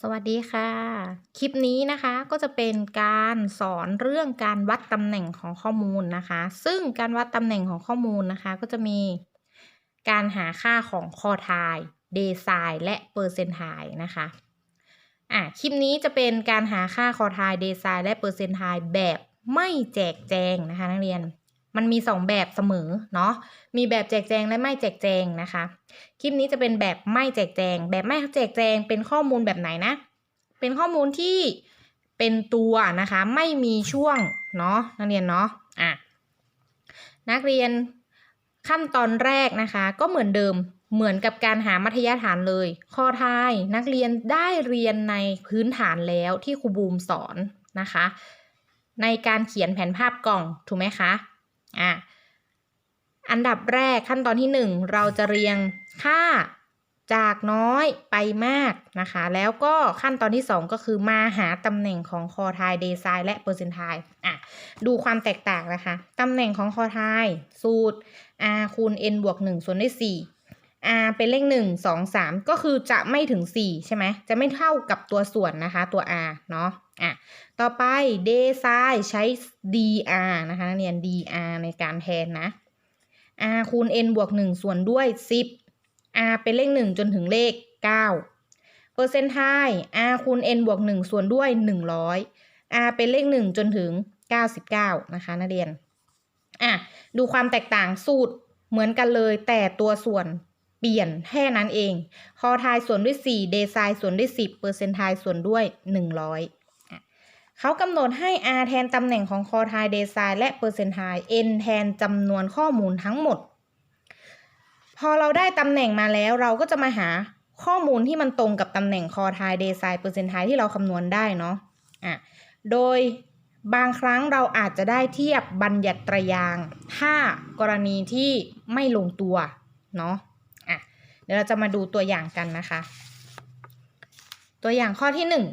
สวัสดีค่ะ คลิปนี้นะคะก็จะเป็นการสอนเรื่องการวัดตำแหน่งของข้อมูลนะคะ ซึ่งการวัดตำแหน่งของข้อมูลนะคะ ก็จะมีการหาค่าของคอทายเดซายและเปอร์เซนทายนะคะอะคลิปนี้จะเป็นการหาค่าคอทายเดซายและเปอร์เซนทายแบบไม่แจกแจงนะคะนักเรียน มันมี 2 แบบเสมอเนาะ มีแบบแจกแจงและไม่แจกแจงนะคะ คลิปนี้จะเป็นแบบไม่แจกแจง แบบไม่แจกแจงเป็นข้อมูลแบบไหนนะ เป็นข้อมูลที่เป็นตัวนะคะ ไม่มีช่วงเนาะนักเรียนเนาะ อะ นักเรียนขั้นตอนแรกนะคะ ก็เหมือนเดิมเหมือนกับการหามัธยฐานเลย ข้อทายนักเรียนได้เรียนในพื้นฐานแล้วที่ครูบูมสอนนะคะ ในการเขียนแผนภาพกล่องถูกไหมคะ อะอันดับแรกขั้นตอนที่ 1 เราจะเรียงค่าจากน้อยไปมากนะคะ แล้วก็ขั้นตอนที่ 2 ก็คือมาหาตำแหน่งของคอทายเดซายและเปอร์เซนทายอะดูความแตกต่างนะคะ ตำแหน่งของคอทายสูตร r คูณ n บวก1ส่วนด้วย4 r เป็นเลข1 2 3ก็คือจะไม่ถึง4ใช่ไหมจะไม่เท่ากับตัวส่วนนะคะตัว r เนาะอะต่อไป d ไซใช้ dr นะคะเรียน dr ในการแทนนะ r คูณ n บวก1ส่วนด้วย10 r เป็นเลข1จนถึงเลข9เปอร์เซนต์ไท r คูณ n บวก1ส่วนด้วย100 r เป็นเลข1จนถึง99นะคะนักเรียนอะดูความแตกต่างสูตรเหมือนกันเลยแต่ตัวส่วน เปลี่ยนแค่นั้นเอง คอทายส่วนด้วย 4 เดซายส่วนด้วย 10 เปอร์เซนต์ไทส่วนด้วย 100เขากำหนดให้ r แทนตำแหน่งของคอทายเดซายและเปอร์เซนต์ไท n แทนจำนวนข้อมูลทั้งหมด พอเราได้ตำแหน่งมาแล้วเราก็จะมาหาข้อมูลที่มันตรงกับตำแหน่งคอทายเดซายเปอร์เซนต์ไทที่เราคำนวณได้เนาะอะโดยบางครั้งเราอาจจะได้เทียบบัญญัตรยาง ถ้ากรณีที่ไม่ลงตัวเนาะ ดี๋ยวเราจะมาดูตัวอย่างกันนะคะ ตัวอย่างข้อที่หนึ่ง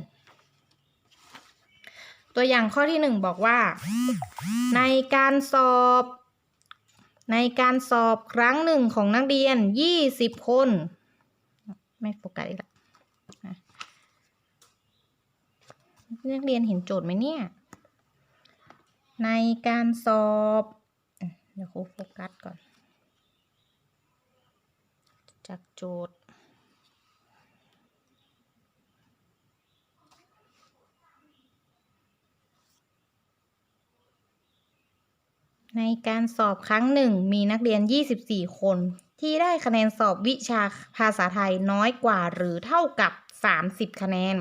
ตัวอย่างข้อที่หนึ่งบอกว่า ในการสอบ ในการสอบครั้งหนึ่งของนักเรียนยี่สิบคน ไม่โฟกัสอีกแล้วนักเรียนเห็นโจทย์ไหมเนี่ย ในการสอบ เดี๋ยวครูโฟกัสก่อน จากโจทย์ในการสอบครั้งหนึ่งมีนักเรียน 24 คน ที่ได้คะแนนสอบวิชาภาษาไทยน้อยกว่าหรือเท่ากับ 30 คะแนน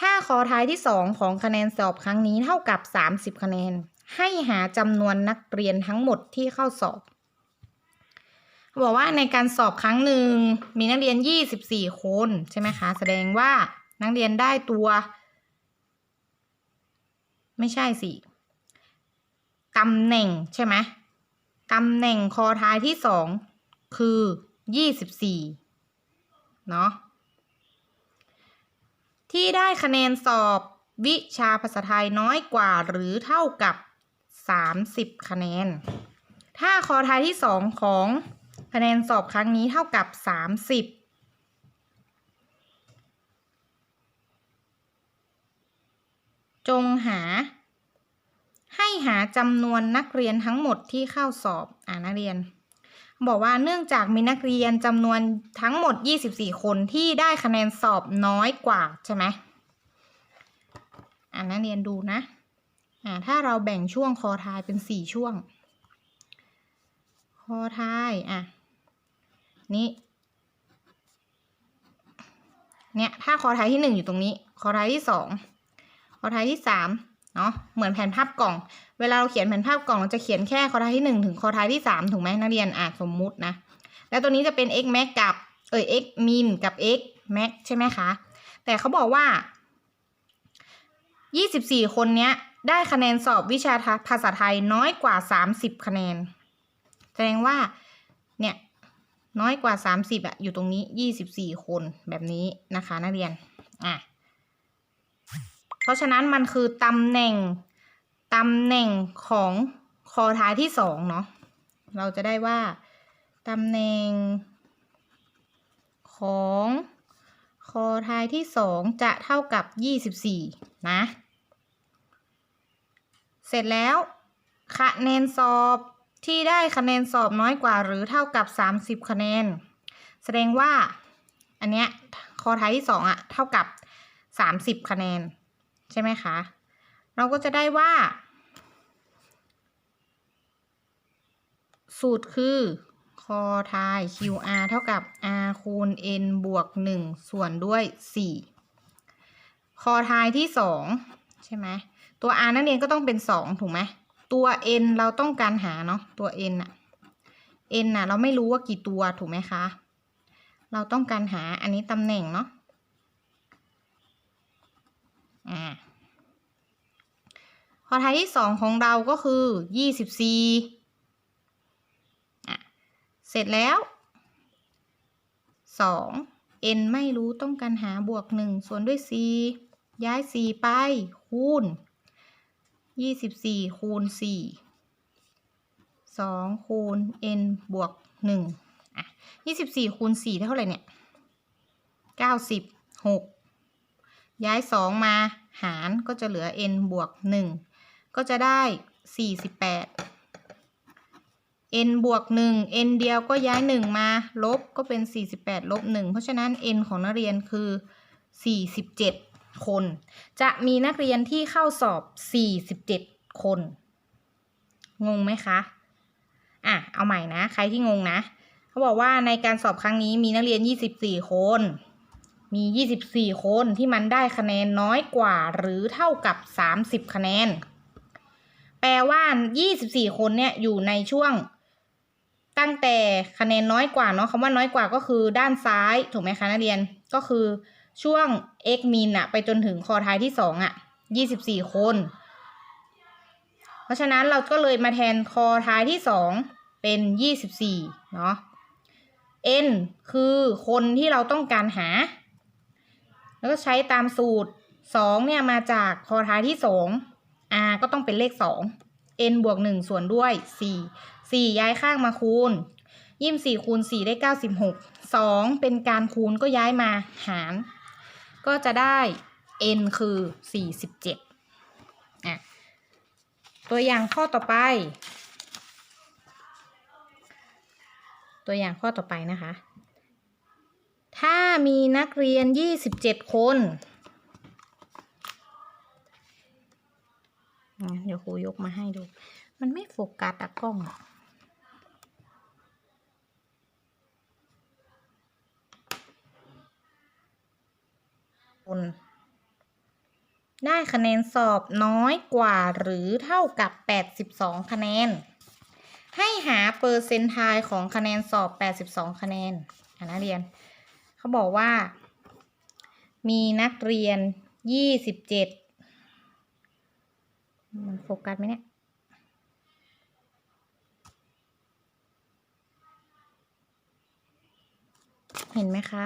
ถ้าขอท้ายที่ 2 ของคะแนนสอบครั้งนี้เท่ากับ 30 คะแนน ให้หาจำนวนนักเรียนทั้งหมดที่เข้าสอบ บอกว่าในการสอบครั้งหนึ่งมีนักเรียน 24 คนใช่ไหมคะ แสดงว่านักเรียนได้ตัว ไม่ใช่สิตำแหน่งใช่ไหมตำแหน่งคอท้ายที่สองคือยี่สิบสี่เนาะที่ได้คะแนนสอบวิชาภาษาไทยน้อยกว่าหรือเท่ากับสามสิบคะแนน ถ้าคอท้ายที่สองของ คะแนนสอบครั้งนี้เท่ากับสามสิบจงหา ให้หาจำนวนนักเรียนทั้งหมดที่เข้าสอบอ่านักเรียน บอกว่าเนื่องจากมีนักเรียนจำนวนทั้งหมด 24 คนที่ได้คะแนนสอบน้อยกว่าใช่ไหมอ่านักเรียนดูนะอ่าถ้าเราแบ่งช่วงคอทายเป็น 4 ช่วง คอทายอะ นี่เนี่ยถ้าคอทายที่1อยู่ตรงนี้ คอทายที่2คอทายที่3เนาะเหมือนแผนภาพกล่อง เวลาเราเขียนแผนภาพกล่องเราจะเขียนแค่คอท้ายที่หนึ่งถึงคอท้ายที่สามถูกไหมนักเรียนอ่านสมมุตินะ แล้วตัวนี้จะเป็น x max กับเอ่ย x min กับ x max ใช่ไหมคะ แต่เขาบอกว่า 24 คนเนี้ยได้คะแนนสอบวิชาภาษาไทยน้อยกว่า 30 คะแนน แสดงว่า เนี่ย น้อยกว่า 30อะอยู่ตรงนี้ 24 คนแบบนี้นะคะ นักเรียนอะเพราะฉะนั้นมันคือตำแหน่งตำแหน่งของคอท้ายที่สองเนาะเราจะได้ว่าตำแหน่งของคอท้ายที่สองจะเท่ากับยี่สิบสี่นะ เสร็จแล้วคะแนนสอบ ที่ได้คะแนนสอบน้อยกว่าหรือเท่ากับสามสิบคะแนน แสดงว่าอันเนี้ยคอท้ายที่สองอะเท่ากับสามสิบคะแนน ใช่ไหมคะ เราก็จะได้ว่า สูตรคือคอทาย QR เท่ากับ R คูณ N บวก 1 ส่วนด้วย 4 คอทายที่ 2 ใช่ไหม ตัว R นักเรียนก็ต้องเป็น 2 ถูกไหม ตัว N เราต้องการหาเนาะตัว N อะ N อะเราไม่รู้ว่ากี่ตัวถูกไหมคะ เราต้องการหาอันนี้ตำแหน่งเนาะอ่าคอท้ายที่2ของเราก็คือ24เสร็จแล้ว2 n ไม่รู้ต้องการหาบวก1ส่วนด้วย4ย้าย4ไปคูณ ยี่สิบสี่คูณสี่สองคูณ n บวกหนึ่งอะยี่สิบสี่คูณสี่เท่าไหร่เนี่ยเก้าสิบหกย้ายสองมาหารก็จะเหลือ n บวกหนึ่งก็จะได้สี่สิบแปด n บวกหนึ่ง n เดียวก็ย้ายหนึ่งมา ลบก็เป็นสี่สิบแปดลบหนึ่งเพราะฉะนั้น n ของนักเรียนคือสี่สิบเจ็ด คน จะมีนักเรียนที่เข้าสอบ 47 คน งงไหมคะ อะ เอาใหม่นะ ใครที่งงนะ เขาบอกว่าในการสอบครั้งนี้มีนักเรียน 24 คน มี 24 คนที่มันได้คะแนนน้อยกว่าหรือเท่ากับ 30 คะแนน แปลว่า 24 คนเนี่ยอยู่ในช่วงตั้งแต่คะแนนน้อยกว่าเนาะคำว่าน้อยกว่าก็คือด้านซ้ายถูกไหมคะนักเรียนก็คือ ช่วง x min อะไปจนถึงคอท้ายที่สองอะ24คน เพราะฉะนั้นเราก็เลยมาแทนคอท้ายที่สองเป็น24เนาะ n คือคนที่เราต้องการหา แล้วก็ใช้ตามสูตร2เนี่ยมาจากคอท้ายที่สอง r ก็ต้องเป็นเลข2 n บวก1ส่วนด้วย4 4ย้ายข้างมาคูณยี่สิบสี่คูณ4ได้96 2เป็นการคูณก็ย้ายมาหาร ก็จะได้ n คือ 47อะตัวอย่างข้อต่อไป ตัวอย่างข้อต่อไปนะคะ ถ้ามีนักเรียน 27 คนเดี๋ยวครูยกมาให้ดู มันไม่โฟกัสอะกล้องอะ คนได้คะแนนสอบน้อยกว่าหรือเท่ากับ 82 คะแนน ให้หาเปอร์เซนต์ไทล์ของคะแนนสอบ 82 คะแนนอะนักเรียน เขาบอกว่า มีนักเรียน 27 มันโฟกัสไหมเนี่ยเห็นไหมคะ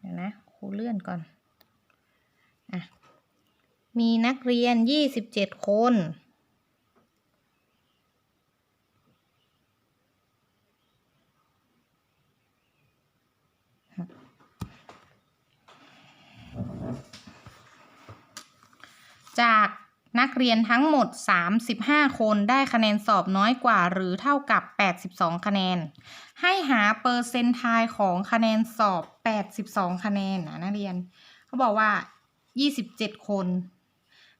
เดี๋ยวนะครูเลื่อนก่อน มีนักเรียน 27 คน จากนักเรียนทั้งหมด 35 คนได้คะแนนสอบน้อยกว่าหรือเท่ากับ 82 คะแนน ให้หาเปอร์เซนต์ไทล์ของคะแนนสอบ 82 คะแนนนะนักเรียน เขาบอกว่า 27คน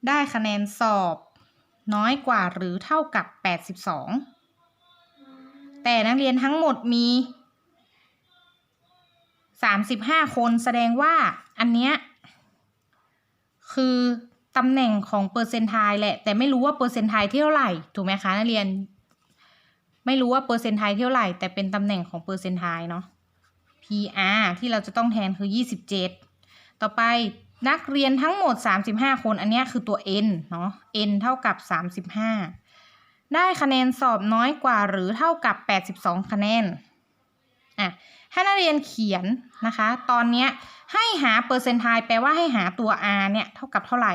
ได้คะแนนสอบน้อยกว่าหรือเท่ากับ82แต่นักเรียนทั้งหมดมี35คนแสดงว่าอันเนี้ยคือตำแหน่งของเปอร์เซนต์ไทแหละ แต่ไม่รู้ว่าเปอร์เซนต์ไทเท่าไหร่ ถูกไหมคะนักเรียน ไม่รู้ว่าเปอร์เซนต์ไทเท่าไหร่ แต่เป็นตำแหน่งของเปอร์เซนต์ไทเนาะ PR ที่เราจะต้องแทนคือ27ต่อไป นักเรียนทั้งหมด 35 คน อันนี้คือตัว n เนาะ n เท่ากับ 35 ได้คะแนนสอบน้อยกว่าหรือเท่ากับ 82 คะแนน อะ ให้นักเรียนเขียนนะคะ ตอนนี้ให้หาเปอร์เซนต์ไทแปลว่าให้หาตัว r เนี่ยเท่ากับเท่าไหร่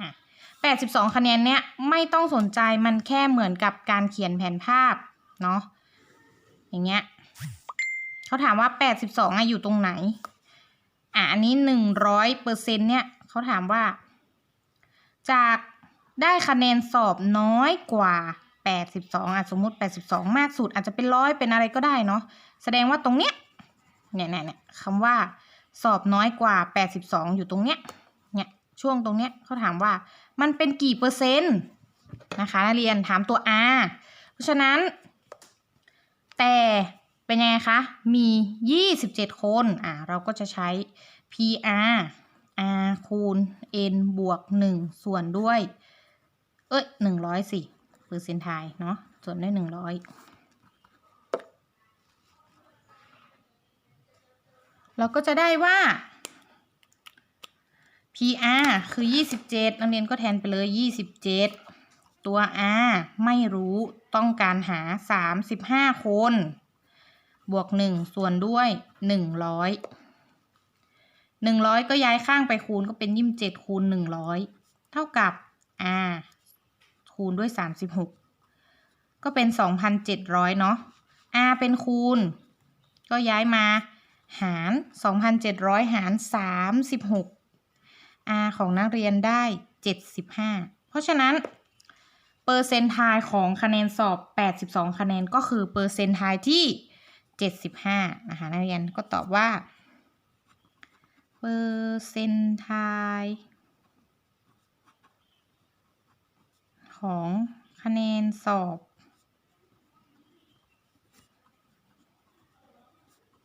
อะ 82 คะแนนเนี้ยไม่ต้องสนใจมันแค่เหมือนกับการเขียนแผนภาพ เนาะ อย่างเงี้ย เขาถามว่า 82อะอยู่ตรงไหน อันนี้หนึ่งร้อยเปอร์เซ็นเนี่ยเขาถามว่า จากได้คะแนนสอบน้อยกว่าแปดสิบสองอะสมมติแปดสิบสองมากสุดอาจจะเป็นร้อยเป็นอะไรก็ได้เนาะแสดงว่าตรงเนี้ยเนี่ยเนี่ยเนี่ยคำว่าสอบน้อยกว่าแปดสิบสองอยู่ตรงเนี้ยเนี่ยช่วงตรงเนี้ยเขาถามว่ามันเป็นกี่เปอร์เซ็นต์นะคะนักเรียนถามตัว R เพราะฉะนั้น แต่เป็นยังไงคะ มี 27 คน อะเราก็จะใช้ PR R คูณ N บวก 1 ส่วนด้วย เอ้ย100สิเปอร์เซ็นต์ไทยเนาะส่วนด้วย 100 เราก็จะได้ว่า PR คือ 27นักเรียนก็แทนไปเลย 27 ตัว R ไม่รู้ต้องการหา 35 คน บวก 1 ส่วนด้วย 100 หนึ่งร้อยก็ย้ายข้างไปคูณก็เป็นยี่สิบเจ็ดคูณหนึ่งร้อยเท่ากับอ่าคูณด้วยสามสิบหกก็เป็นสองพันเจ็ดร้อยเนาะ r เป็นคูณ ก็ย้ายมาหารสองพันเจ็ดร้อยหารสามสิบหก r ของนักเรียนได้เจ็ดสิบห้าเพราะฉะนั้นเปอร์เซนทายของคะแนนสอบแปดสิบสองคะแนนก็คือเปอร์เซนทายที่เจ็ดสิบห้านะคะนักเรียนก็ตอบว่า ปอร์เซนทายของคะแนนสอบ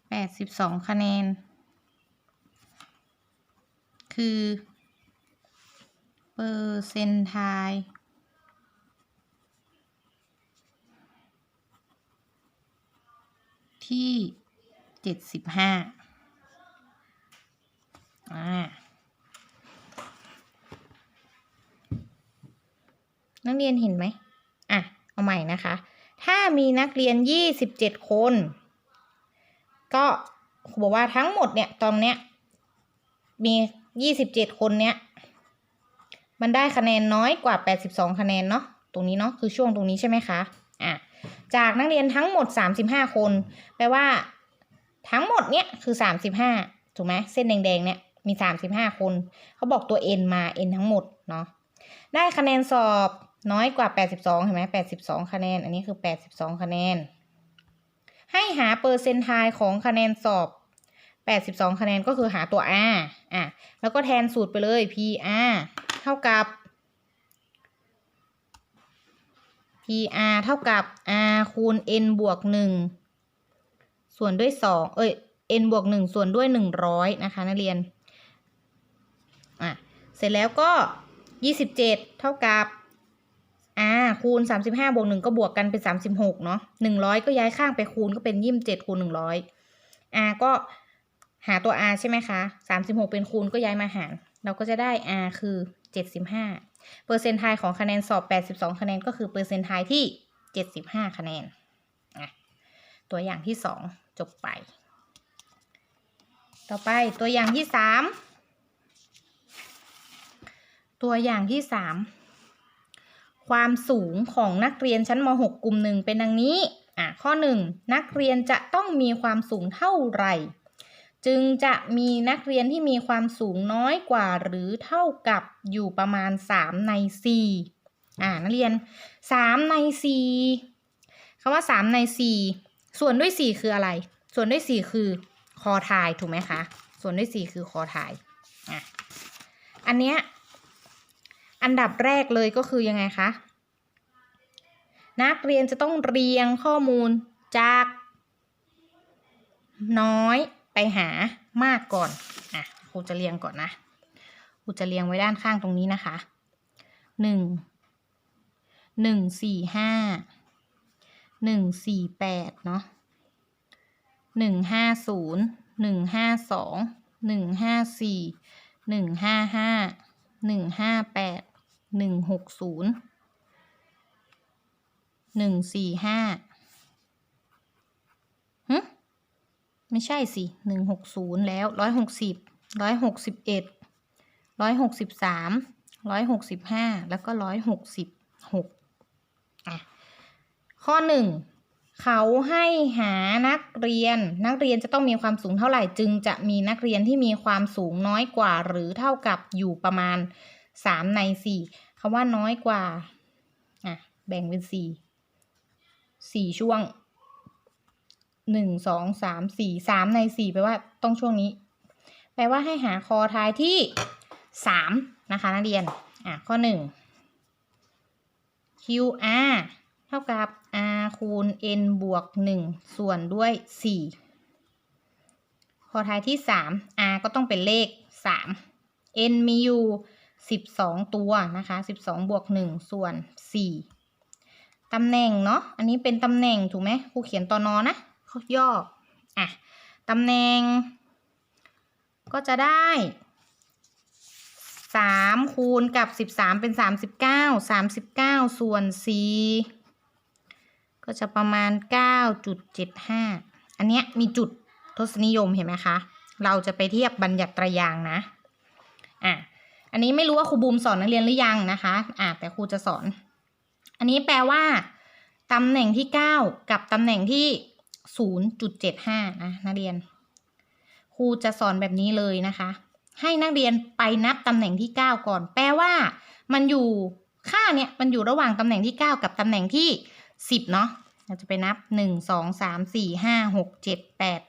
82คะแนน คือเปอร์เซนทายที่75อ่า นักเรียนเห็นไหมอะ เอาใหม่นะคะ ถ้ามีนักเรียน27คน ก็ครูบอกว่าทั้งหมดเนี่ย ตอนเนี้ย มี27คนเนี้ย มันได้คะแนนน้อยกว่า82คะแนนเนาะ ตรงนี้เนาะ คือช่วงตรงนี้ใช่ไหมคะ อะ จากนักเรียนทั้งหมด35คน แปลว่า ทั้งหมดเนี้ยคือ35ถูกไหมเส้นแดงๆเนี่ย มี 35 คน เขาบอกตัว n มา n ทั้งหมดเนาะได้คะแนนสอบน้อยกว่า 82 เห็นไหม82 คะแนน อันนี้คือ 82 คะแนน ให้หาเปอร์เซนต์ไทายของคะแนนสอบ 82 คะแนนก็คือหาตัว r อะ แล้วก็แทนสูตรไปเลย pr เท่ากับ pr เท่ากับ r คูณ n บวก 1 ส่วนด้วย 2 เอ้ย n บวก 1 ส่วนด้วย 100 นะคะนักเรียน เสร็จแล้วก็ 27 เท่ากับ r คูณ 35บวก1ก็บวกกันเป็น 36 เนาะ100 ก็ย้ายข้างไปคูณก็เป็น 27คูณ 100 r ก็หาตัว r ใช่ไหมคะ 36 เป็นคูณก็ย้ายมาหาร เราก็จะได้ r คือ 75 เปอร์เซ็นต์ไทายของคะแนนสอบ 82 คะแนนก็คือเปอร์เซ็นต์ไทายที่ 75 คะแนนตัวอย่างที่ 2 จบไป ต่อไปตัวอย่างที่ 3 ตัวอย่างที่3ความสูงของนักเรียนชั้นม .6 กลุ่มหนึ่งเป็นดังนี้อะข้อ 1 นักเรียนจะต้องมีความสูงเท่าไหร่ จึงจะมีนักเรียนที่มีความสูงน้อยกว่าหรือเท่ากับอยู่ประมาณ 3 ใน 4 อ่านักเรียน 3 ใน 4คำว่า 3 ใน 4 ส่วนด้วย 4 คืออะไร ส่วนด้วย 4 คือคอทายถูกไหมคะ ส่วนด้วย 4 คือคอทายอะอันเนี้ย อันดับแรกเลยก็คือยังไงคะ นักเรียนจะต้องเรียงข้อมูลจาก น้อยไปหามากก่อน อะครูจะเรียงก่อนนะ ครูจะเรียงไว้ด้านข้างตรงนี้นะคะหนึ่ง หนึ่งสี่ห้า หนึ่งสี่แปดเนาะหนึ่งห้าศูนย์ หนึ่งห้าสอง หนึ่งห้าสี่ หนึ่งห้าห้า หนึ่งห้าแปด หนึ่งหกศูนย์หนึ่งสี่ห้าฮึไม่ใช่สิหนึ่งหกศูนย์แล้วร้อยหกสิบร้อยหกสิบเอ็ดร้อยหกสิบสามร้อยหกสิบห้าแล้วก็ร้อยหกสิบหกอะข้อหนึ่งเขาให้หานักเรียน นักเรียนจะต้องมีความสูงเท่าไหร่ จึงจะมีนักเรียนที่มีความสูงน้อยกว่า หรือเท่ากับอยู่ประมาณ สามในสี่คำว่าน้อยกว่าอะแบ่งเป็นสี่สี่ช่วงหนึ่งสองสามสี่สามในสี่แปลว่าต้องช่วงนี้ แปลว่าให้หาคอท้ายที่สามนะคะนักเรียนอะข้อหนึ่ง QR เท่ากับ r คูณ n บวก 1 ส่วนด้วย 4 พอท้ายที่ 3 r ก็ต้องเป็นเลข 3 n มีอยู่ 12 ตัวนะคะ 12 บวก 1 ส่วน 4ตำแหน่งเนาะ อันนี้เป็นตำแหน่งถูกไหมครูเขียนตอนอนะย่อ อะ ตำแหน่ง ก็จะได้สามคูณกับสิบสามเป็นสามสิบเก้าสามสิบเก้าส่วนสี่ก็จะประมาณเก้าจุดเจ็ดห้าอันเนี้ยมีจุดทศนิยมเห็นไหมคะ เราจะไปเทียบบัญญัติตรยางนะ อะ อันนี้ไม่รู้ว่าครูบูมสอนนักเรียนหรือยังนะคะอะแต่ครูจะสอน อันนี้แปลว่าตำแหน่งที่เก้ากับตำแหน่งที่ศูนย์จุดเจ็ดห้านะนักเรียน ครูจะสอนแบบนี้เลยนะคะ ให้นักเรียนไปนับตำแหน่งที่ 9 ก่อน แปลว่า มันอยู่ค่าเนี่ยมันอยู่ระหว่างตำแหน่งที่ 9 กับตำแหน่งที่ 10 เนาะเราจะไปนับ 1 2 3 4 5 6 7 8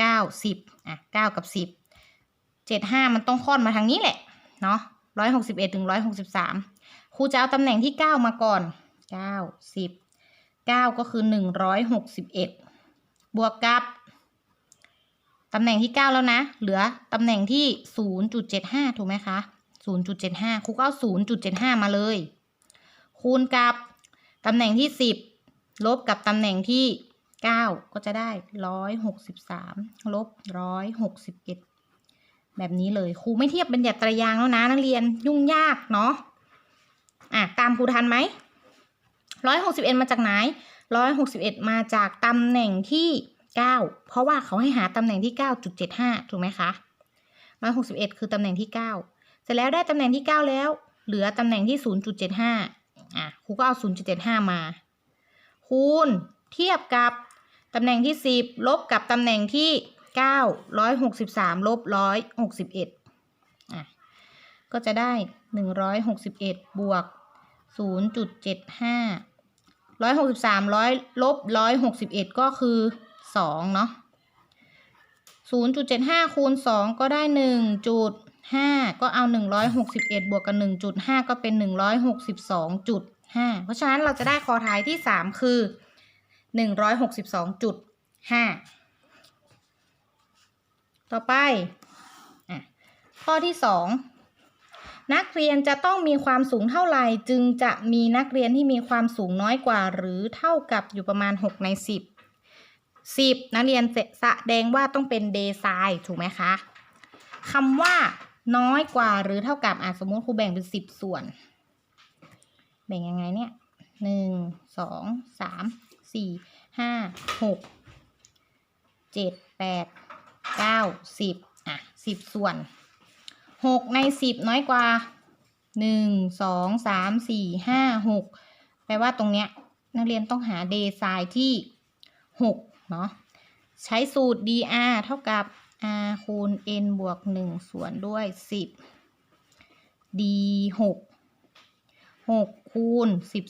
9 10อะ9กับ 10 7 5 มันต้องค่อนมาทางนี้แหละ เนาะร้อยหกสิบเอ็ดถึงร้อยหกสิบสามครูจะเอาตำแหน่งที่เก้ามาก่อนเก้าสิบเก้าก็คือหนึ่งร้อยหกสิบเอ็ดบวกกับตำแหน่งที่เก้าแล้วนะ เหลือตำแหน่งที่ศูนย์จุดเจ็ดห้าถูกไหมคะศูนย์จุดเจ็ดห้าครูก็เอาศูนย์จุดเจ็ดห้ามาเลย คูณกับตำแหน่งที่สิบลบกับตำแหน่งที่เก้าก็จะได้ร้อยหกสิบสามลบร้อยหกสิบเอ็ด แบบนี้เลยครูไม่เทียบเป็นหยัดตรยางแล้วนะนักเรียนยุ่งยากเนาะอะตามครูทันไหม161มาจากไหน161มาจากตำแหน่งที่9เพราะว่าเขาให้หาตำแหน่งที่9.75ถูกไหมคะ161คือตำแหน่งที่9เสร็จแล้วได้ตำแหน่งที่9แล้ว เหลือตำแหน่งที่0.75อะครูก็เอา0.75มา คูณเทียบกับตำแหน่งที่10ลบกับตำแหน่งที่ เก้าร้อยหกสิบสามลบร้อยหกสิบเอ็ดอะก็จะได้หนึ่งร้อยหกสิบเอ็ดบวกศูนย์จุดเจ็ดห้าร้อยหกสิบสามร้อยลบร้อยหกสิบเอ็ดก็คือสองเนาะศูนย์จุดเจ็ดห้าคูณสองก็ได้หนึ่งจุดห้าก็เอาหนึ่งร้อยหกสิบเอ็ดบวกกับหนึ่งจุดห้าก็เป็นหนึ่งร้อยหกสิบสองจุดห้าเพราะฉะนั้นเราจะได้คอท้ายที่สามคือหนึ่งร้อยหกสิบสองจุดห้า ต่อไปอข้อที่2นักเรียนจะต้องมีความสูงเท่าไหร่จึงจะมีนักเรียนที่มีความสูงน้อยกว่า หรือเท่ากับอยู่ประมาณ 6 ใน 10 10 นักเรียนแสดงว่าต้องเป็นเดไซน์ถูกไหมคะคำว่าน้อยกว่าหรือเท่ากับอะสมมติครูแบ่งเป็น 10 ส่วน แบ่งยังไงเนี่ยหนึ่งสองสามสี่ห้าหกเจ็ดแปด เก้าสิบอะสิบส่วนหกในสิบน้อยกว่าหนึ่งสองสามสี่ห้าหกแปลว่าตรงเนี้ยนักเรียนต้องหาเดไซน์ที่หกเนาะใช้สูตร dr เท่ากับ r คูณ n บวก1ส่วนด้วย10 d 6 6คูณ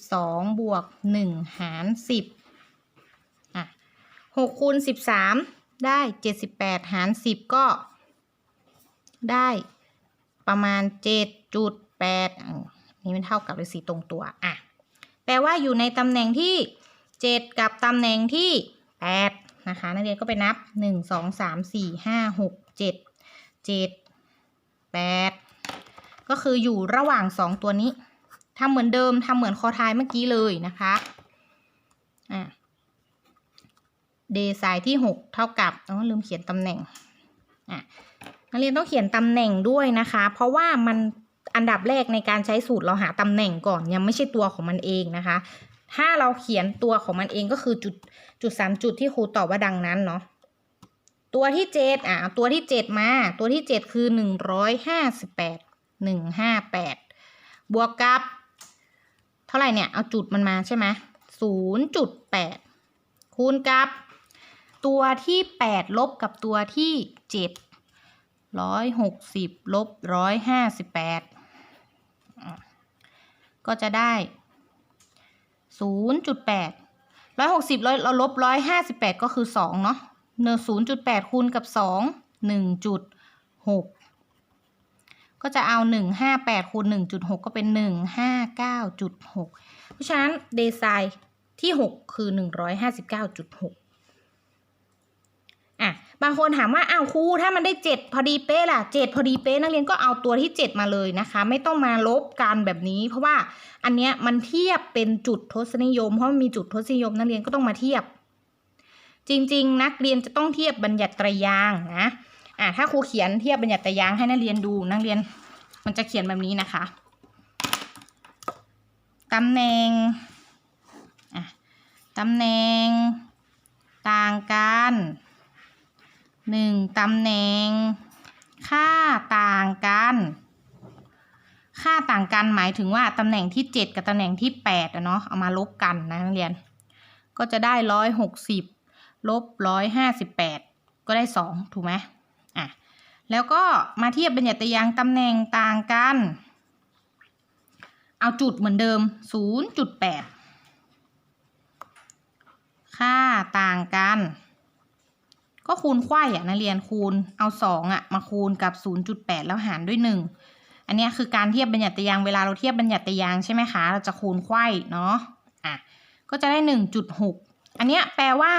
12บวก1หาร10อะ6คูณ13 ได้78หาร10ก็ ได้ประมาณ7.8อะนี่มันเท่ากับเลยสีตรงตัว อะ แปลว่าอยู่ในตำแหน่งที่7กับตำแหน่งที่8นะคะนักเรียนก็ไปนับ1 2 3 4 5 6 7 7 8ก็คืออยู่ระหว่าง2ตัวนี้ทำเหมือนเดิมทำเหมือนคอทายเมื่อกี้เลยนะคะอะ เดย์ไซน์ที่ 6 เท่ากับอ๋อลืมเขียนตำแหน่งอะนักเรียนต้องเขียนตำแหน่งด้วยนะคะ เพราะว่ามันอันดับแรกในการใช้สูตรเราหาตำแหน่งก่อนยังไม่ใช่ตัวของมันเองนะคะ ถ้าเราเขียนตัวของมันเองก็คือจุดจุดสามจุดที่ครูตอบว่าดังนั้นเนาะตัวที่เจ็ดอะตัวที่เจ็ดมา ตัวที่เจ็ดคือหนึ่งร้อยห้าสิบแปดหนึ่งห้าแปดบวกกับ เท่าไหร่เนี่ย เอาจุดมันมาใช่ไหมศูนย์จุดแปดคูณกับ ตัวที่ 8 ลบกับตัวที่ 7 160 ลบ 158 ก็จะได้ 0.8 160เราลบ 158 ก็คือ 2 เนาะเนอ0.8 คูณกับ 2 1.6ก็จะเอา 158คูณ1.6 ก็เป็น 159.6 เพราะฉะนั้นเดซน์ที่ 6 คือ 159.6 บางคนถามว่าอ้าวครูถ้ามันได้ 7 พอดีเป๊ะล่ะ 7 พอดีเป๊ะนักเรียนก็เอาตัวที่ 7 มาเลยนะคะ ไม่ต้องมาลบกันแบบนี้ เพราะว่าอันเนี้ยมันเทียบเป็นจุดทศนิยม เพราะมันมีจุดทศนิยมนักเรียนก็ต้องมาเทียบ จริง ๆ นักเรียนจะต้องเทียบบัญญัติตรยางนะอะถ้าครูเขียนเทียบบัญญัติตรยางให้นักเรียนดูนักเรียนมันจะเขียนแบบนี้นะคะตำแหน่งอะตำแหน่ง ต่างกัน หนึ่งตำแหน่ง ค่าต่างกัน ค่าต่างกันหมายถึงว่าตำแหน่งที่7กับตำแหน่งที่8อะเนาะเอามาลบกันนะนักเรียน ก็จะได้160ลบ158ก็ได้2ถูกไหมอะแล้วก็มาเทียบบัญญัตยางตำแหน่งต่างกัน เอาจุดเหมือนเดิม 0.8 ค่าต่างกัน ก็คูณไขว้อะนักเรียนคูณเอา2อะมาคูณกับ 0.8 แล้วหารด้วย 1 อันนี้คือการเทียบบัญญัติยางเวลาเราเทียบบัญญัติยางใช่ไหมคะ เราจะคูณไขว้เนาะอะก็จะได้ 1.6 อันนี้แปลว่า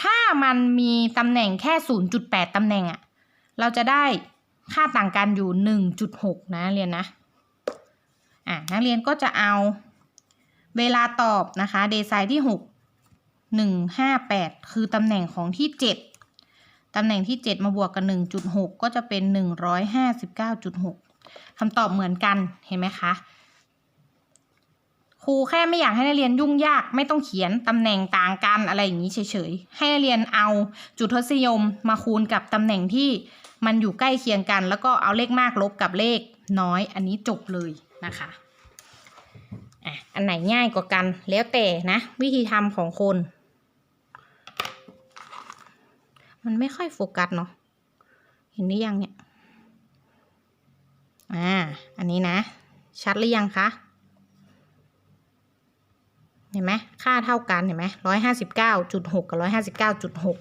ถ้ามันมีตำแหน่งแค่ 0.8ตำแหน่งอะเราจะได้ค่าต่างกันอยู่ 1.6 นะนักเรียนนะอะนักเรียนก็จะเอาเวลาตอบนะคะ เดไซน์ที่ 6 158 คือตำแหน่งของที่ 7 ตำแหน่งที่ 7 มาบวกกับ1.6 ก็จะเป็น 159.6คำตอบเหมือนกันเห็นไหมคะครูแค่ไม่อยากให้นักเรียนยุ่งยากไม่ต้องเขียนตำแหน่งต่างกันอะไรอย่างนี้เฉยๆ ให้นักเรียนเอาจุดทศนิยมมาคูณกับตำแหน่งที่มันอยู่ใกล้เคียงกัน แล้วก็เอาเลขมากลบกับเลขน้อยอันนี้จบเลยนะคะอะอันไหนง่ายกว่ากันแล้วแต่นะ วิธีทำของคน มันไม่ค่อยโฟกัสเนาะ เห็นหรือยังเนี่ย อ่า อันนี้นะ ชัดหรือยังคะ เห็นไหม ค่าเท่ากันเห็นไหมร้อยห้าสิบเก้าจุดหกกับร้อยห้าสิบเก้าจุดหก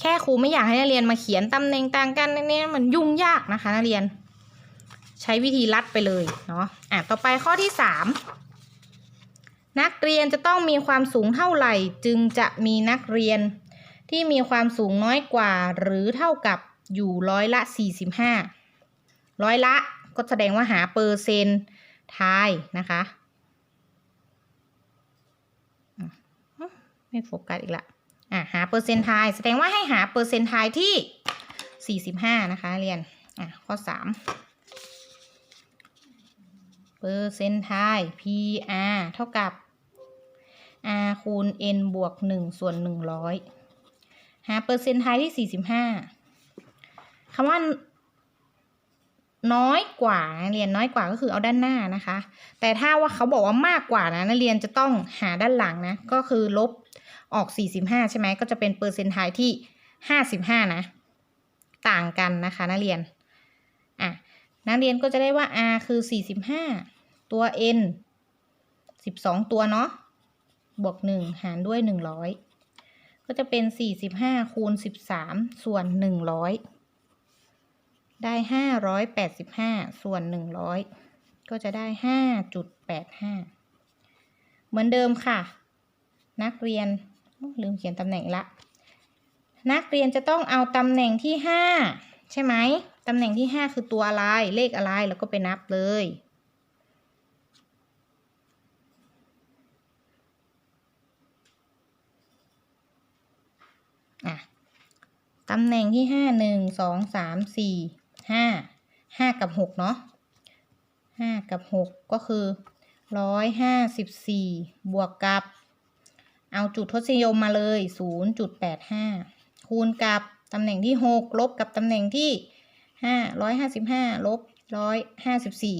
แค่ครูไม่อยากให้นักเรียนมาเขียนตำแหน่งต่างกันเนี่ยมันยุ่งยากนะคะนักเรียน ใช้วิธีลัดไปเลยเนาะ อะ ต่อไปข้อที่สามนักเรียนจะต้องมีความสูงเท่าไหร่ จึงจะมีนักเรียน ที่มีความสูงน้อยกว่าหรือเท่ากับอยู่ร้อยละ 45 ร้อยละก็แสดงว่าหาเปอร์เซนต์ทายนะคะไม่โฟกัสอีกละอะหาเปอร์เซนต์ทายแสดงว่าให้หาเปอร์เซนต์ทายที่ 45 นะคะเรียนอะข้อ 3 เปอร์เซนต์ทาย PR เท่ากับ R คูณ N บวก 1 ส่วน 100 หาเปอร์เซ็นต์ทายที่45คำว่า น้อยกว่านักเรียนน้อยกว่าก็คือเอาด้านหน้านะคะ แต่ถ้าว่าเขาบอกว่ามากกว่านะนักเรียนจะต้องหาด้านหลังนะ ก็คือลบออก 45 ใช่ไหมก็จะเป็นเปอร์เซ็นต์ทายที่ 55 นะ ต่างกันนะคะนักเรียนอะนักเรียนก็จะได้ว่า r คือ 45 ตัว n 12 ตัวเนาะบวก 1 หารด้วย 100 ก็จะเป็น45คูณ13ส่วน100ได้585ส่วน100ก็จะได้5.85เหมือนเดิมค่ะ นักเรียนลืมเขียนตำแหน่งละ นักเรียนจะต้องเอาตำแหน่งที่5ใช่ไหมตำแหน่งที่5คือตัวอะไรเลขอะไรแล้วก็ไปนับเลย อะตำแหน่งที่ห้าหนึ่งสองสามสี่ห้าห้ากับหกเนาะห้ากับหกก็คือร้อยห้าสิบสี่บวกกับ เอาจุดทศนิยมมาเลยศูนย์จุดแปดห้าคูณกับตำแหน่งที่หกลบกับตำแหน่งที่ห้าร้อยห้าสิบห้าลบร้อยห้าสิบสี่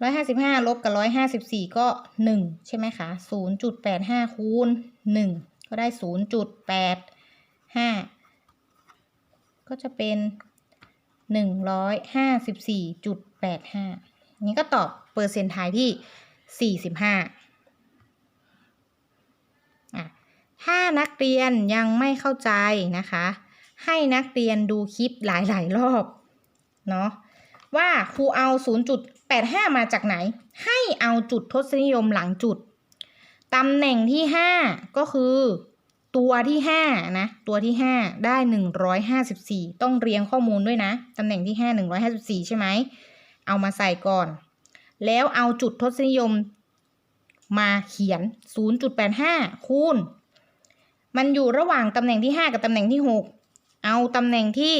ร้อยห้าสิบห้าลบกับร้อยห้าสิบสี่ก็หนึ่งใช่ไหมคะศูนย์จุดแปดห้าคูณหนึ่ง ก็ได้ศูนย์จุดแปดห้าก็จะเป็นหนึ่งร้อยห้าสิบสี่จุดแปดห้านี้ก็ตอบเปอร์เซ็นต์ไทายที่สี่สิบห้าอะถ้านักเรียนยังไม่เข้าใจนะคะ ให้นักเรียนดูคลิปหลาย ๆ รอบ เนาะว่าครูเอา 0.85 มาจากไหน ให้เอาจุดทศนิยมหลังจุด ตำแหน่งที่ 5 ก็คือ ตัวที่5นะตัวที่ 5 ได้ 154 ต้องเรียงข้อมูลด้วยนะตำแหน่งที่ 5 154 ใช่ไหมเอามาใส่ก่อน แล้วเอาจุดทศนิยมมาเขียน 0.85 คูณ มันอยู่ระหว่างตำแหน่งที่ 5 กับตำแหน่งที่ 6 เอาตำแหน่งที่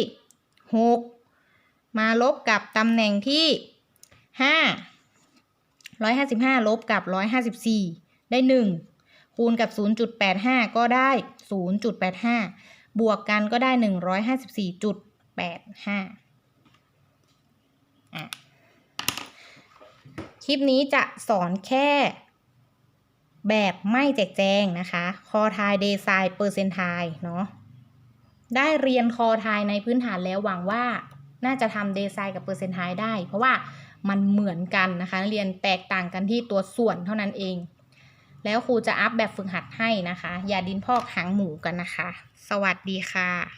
6 มาลบกับตำแหน่งที่ 5 155 ลบกับ 154 ได้ 1 คูณกับ 0.85 ก็ได้ 0.85 บวกกันก็ได้ 154.85อะคลิปนี้จะสอนแค่แบบไม่แจกแจงนะคะ คอทายเดซายเปอร์เซนทายเนาะ ได้เรียนคอทายในพื้นฐานแล้วหวังว่าน่าจะทำเดซายกับเปอร์เซนทายได้ เพราะว่ามันเหมือนกันนะคะ เรียนแตกต่างกันที่ตัวส่วนเท่านั้นเอง แล้วครูจะอัพแบบฝึกหัดให้นะคะ อย่าดินพอกหางหมูกันนะคะ สวัสดีค่ะ